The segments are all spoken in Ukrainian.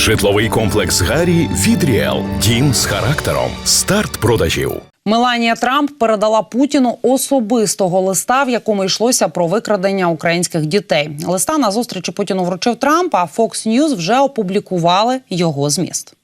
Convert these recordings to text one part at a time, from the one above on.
Житловий комплекс Гарі від Ріел. Дім з характером. Старт продажів. Меланія Трамп передала Путіну особистого листа, в якому йшлося про викрадення українських дітей. Листа на зустрічі Путіну вручив Трамп, а Fox News вже опублікували його зміст.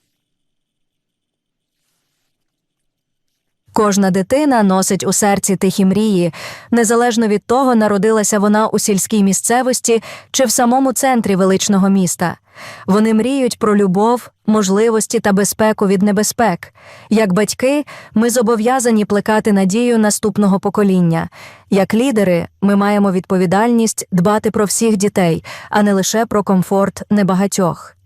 Кожна дитина носить у серці тихі мрії, незалежно від того, народилася вона у сільській місцевості чи в самому центрі величного міста. Вони мріють про любов, можливості та безпеку від небезпек. Як батьки, ми зобов'язані плекати надію наступного покоління. Як лідери, ми маємо відповідальність дбати про всіх дітей, а не лише про комфорт небагатьох.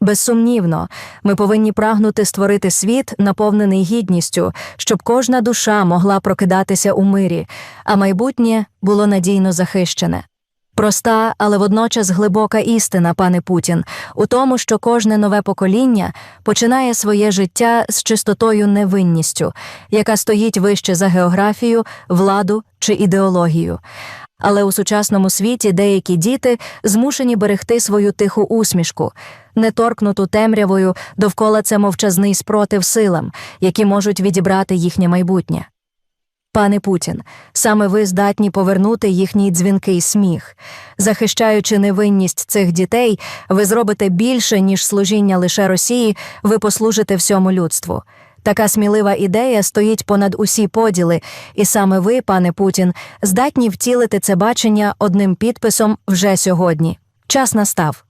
Безсумнівно, ми повинні прагнути створити світ, наповнений гідністю, щоб кожна душа могла прокидатися у мирі, а майбутнє було надійно захищене. Проста, але водночас глибока істина, пане Путін, у тому, що кожне нове покоління починає своє життя з чистотою невинністю, яка стоїть вище за географію, владу чи ідеологію. Але у сучасному світі деякі діти змушені берегти свою тиху усмішку, неторкнуту темрявою довкола це мовчазний спротив силам, які можуть відібрати їхнє майбутнє. Пане Путін, саме ви здатні повернути їхній дзвінкий сміх. Захищаючи невинність цих дітей, ви зробите більше, ніж служіння лише Росії, ви послужите всьому людству. Така смілива ідея стоїть понад усі поділи, і саме ви, пане Путін, здатні втілити це бачення одним підписом вже сьогодні. Час настав.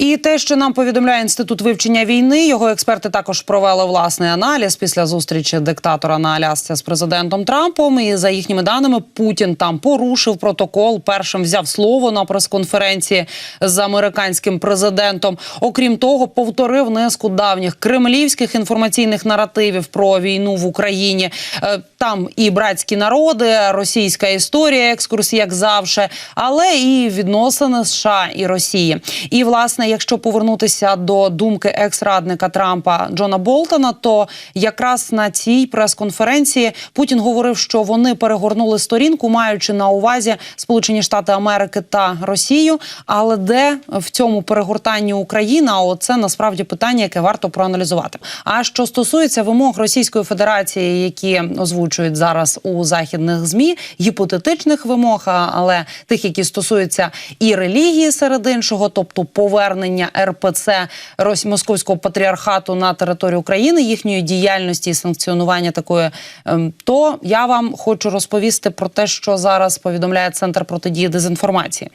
І те, що нам повідомляє інститут вивчення війни, його експерти також провели власний аналіз після зустрічі диктатора на Алясці з президентом Трампом. І за їхніми даними, Путін там порушив протокол. Першим взяв слово на прес-конференції з американським президентом. Окрім того, повторив низку давніх кремлівських інформаційних наративів про війну в Україні. Там і братські народи, російська історія, екскурс, як завжди, але і відносини США і Росії. І власне, якщо повернутися до думки екс-радника Трампа Джона Болтона, то якраз на цій прес-конференції Путін говорив, що вони перегорнули сторінку, маючи на увазі Сполучені Штати Америки та Росію. Але де в цьому перегортанні Україна? Оце насправді питання, яке варто проаналізувати. А що стосується вимог Російської Федерації, які озвучують зараз у західних змі, гіпотетичних вимог, але тих, які стосуються і релігії серед іншого, тобто повернення РПЦ Московського патріархату на територію України, їхньої діяльності і санкціонування такої, ем, то я вам хочу розповісти про те, що зараз повідомляє центр протидії дезінформації.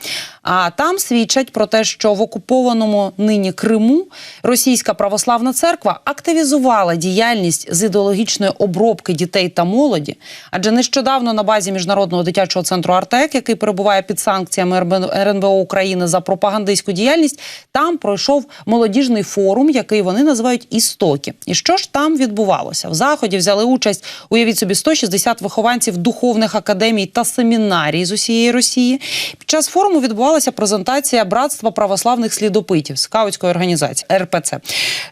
А там свідчать про те, що в окупованому нині Криму Російська православна церква активізувала діяльність з ідеологічної обробки дітей та молоді. Адже нещодавно на базі міжнародного дитячого центру Артек, який перебуває під санкціями РНБО України за пропагандистську діяльність, там пройшов молодіжний форум, який вони називають істоки. І що ж там відбувалося? В заході взяли участь, уявіть собі, 160 вихованців духовних академій та семінарій з усієї Росії. Під час форуму відбувалася презентація братства православних слідопитів скаутської організації РПЦ.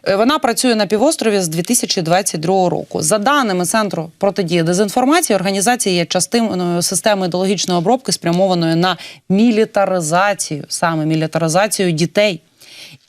Е, Вона працює на півострові з 2022 року. За даними центру протидії дезінформації, організація є частиною системи ідеологічної обробки, спрямованої на мілітаризацію, саме мілітаризацію дітей.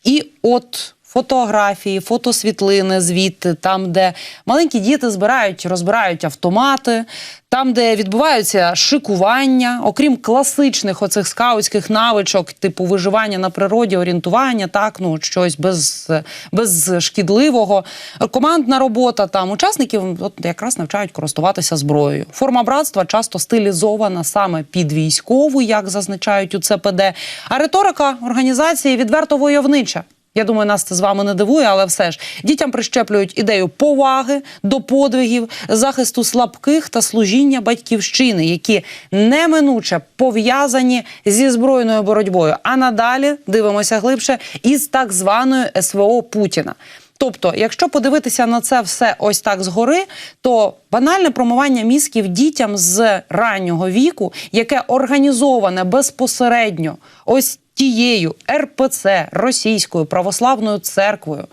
І от фотографії, фотосвітлини звідти, там, де маленькі діти збирають, розбирають автомати, там, де відбуваються шикування, окрім класичних оцих скаутських навичок, типу виживання на природі, орієнтування, так, ну щось без, без шкідливого. Командна робота там учасників от якраз навчають користуватися зброєю. Форма братства часто стилізована саме під військову, як зазначають у ЦПД. А риторика організації відверто войовнича. Я думаю, нас це з вами не дивує, але все ж дітям прищеплюють ідею поваги до подвигів, захисту слабких та служіння батьківщини, які неминуче пов'язані зі збройною боротьбою. А надалі дивимося глибше із так званою СВО Путіна. Тобто, якщо подивитися на це все ось так згори, то банальне промивання мізків дітям з раннього віку, яке організоване безпосередньо ось тією РПЦ Російською православною церквою,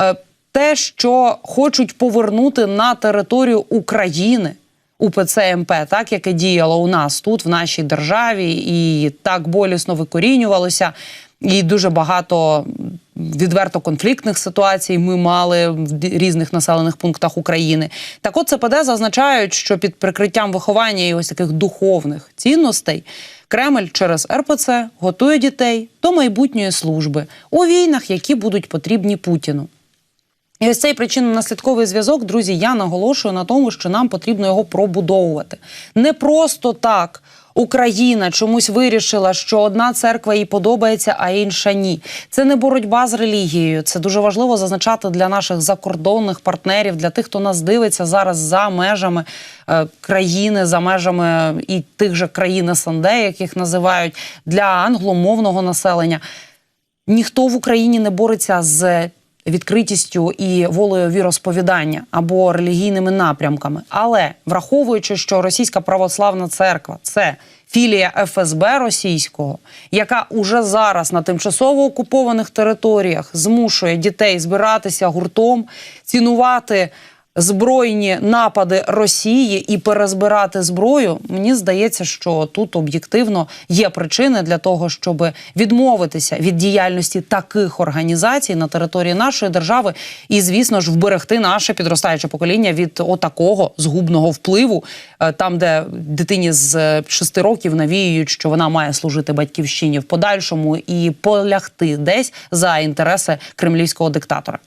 е, те, що хочуть повернути на територію України. УПЦ МП, так яке діяло у нас тут, в нашій державі, і так болісно викорінювалося. І дуже багато відверто конфліктних ситуацій ми мали в різних населених пунктах України. Так от ЦПД зазначають, що під прикриттям виховання і ось таких духовних цінностей Кремль через РПЦ готує дітей до майбутньої служби у війнах, які будуть потрібні Путіну. І ось цей причинно-наслідковий зв'язок, друзі, я наголошую на тому, що нам потрібно його пробудовувати. Не просто так Україна чомусь вирішила, що одна церква їй подобається, а інша ні. Це не боротьба з релігією. Це дуже важливо зазначати для наших закордонних партнерів, для тих, хто нас дивиться зараз за межами е, країни, за межами і тих же країн СНД, яких називають для англомовного населення. Ніхто в Україні не бореться з відкритістю і волею віросповідання або релігійними напрямками. Але враховуючи, що Російська православна церква це філія ФСБ російського, яка уже зараз на тимчасово окупованих територіях змушує дітей збиратися гуртом, цінувати збройні напади Росії і перезбирати зброю, мені здається, що тут об'єктивно є причини для того, щоб відмовитися від діяльності таких організацій на території нашої держави, і звісно ж вберегти наше підростаюче покоління від отакого згубного впливу, е, там, де дитині з 6 років навіюють, що вона має служити батьківщині в подальшому і полягти десь за інтереси кремлівського диктатора.